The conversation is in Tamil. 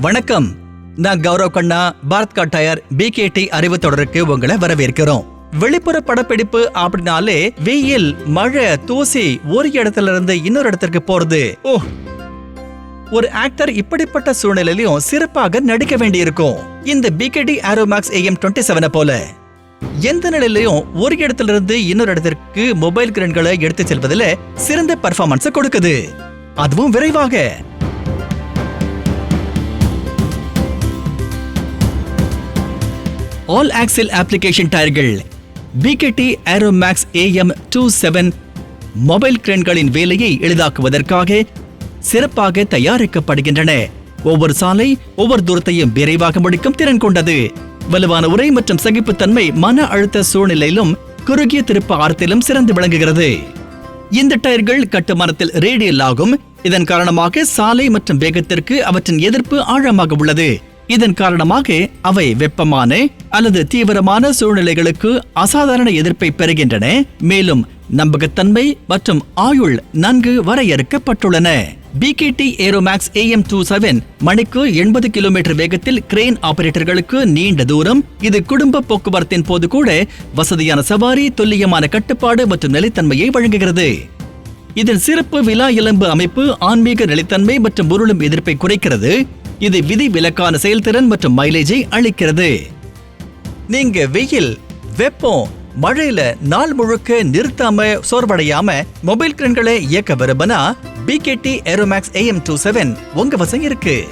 வணக்கம். நான் கௌரவ் கண்ணா பாரத் கா டயர் பிகேடி அறிவு தொடருக்கு உங்களை வரவேற்கிறோம். வெளிப்புற படப்பிடிப்பு அப்படின்னாலே வெயில் மழை தூசி ஒரு இடத்துல இருந்து இன்னொரு இடத்திற்கு போறது. ஓ. ஒரு ஆக்டர் இப்படிப்பட்ட சூழ்நிலையிலும் சிறப்பாக நடிக்க வேண்டியிருக்கும். இந்த பிகேடி ஆரோமேக்ஸ் ஏஎம் டுவெண்ட்டி செவனை போல. எந்த நிலையிலையும் ஒரு இடத்துல இருந்து இன்னொரு இடத்திற்கு மொபைல் கிரண்களை எடுத்து செல்வதில் சிறந்த பர்ஃபார்மன்ஸ் கொடுக்குது. அதுவும் விரைவாக. All axle application டயர்கள் B K T Aeromax A M two seven mobile கிரேன்களின் வேலையை எளிதாக்குவதற்காக சிறப்பாக தயாரிக்கப்படுகின்றன. ஒவ்வொரு சாலை ஒவ்வொரு தூரத்தையும் விரைவாக முடிக்கும் திறன் கொண்டது. வலுவான உரை மற்றும் சகிப்புத்தன்மை மன அழுத்த சூழ்நிலையிலும் குறுகிய திருப்ப ஆரத்திலும் சிறந்து விளங்குகிறது. இந்த டயர்கள் கட்டுமானத்தில் ரேடியல் ஆகும். இதன் காரணமாக சாலை மற்றும் வேகத்திற்கு அவற்றின் எதிர்ப்பு ஆழமாக உள்ளது. இதன் காரணமாக அவை வெப்பமான அல்லது தீவிரமான சூழ்நிலைகளுக்கு அசாதாரண எதிர்ப்பை பெறுகின்றன. மேலும் நம்பகத்தன்மை மற்றும் ஆயுள் நன்கு வரையறுக்கப்பட்டுள்ளன. B K T Aeromax A M two seven மணிக்கு எண்பது கிலோமீட்டர் வேகத்தில் கிரேன் ஆபரேட்டர்களுக்கு நீண்ட தூரம். இது குடும்ப போக்குவரத்தின் போது கூட வசதியான சவாரி துல்லியமான கட்டுப்பாடு மற்றும் நிலைத்தன்மையை வழங்குகிறது. இதன் சிறப்பு விலா எலும்பு அமைப்பு ஆன்மீக நிலைத்தன்மை மற்றும் உருளும் எதிர்ப்பை குறைக்கிறது. இது விதி விலக்கான செயல்திறன் மற்றும் மைலேஜை அளிக்கிறது. நீங்க வெயில் வெப்பம் மழையில நாள் முழுக்க நிறுத்தாம சோர்வடையாம மொபைல் கிரண்களை இயக்க விரும்பினா B K T Aeromax A M two seven உங்க வசம் இருக்கு.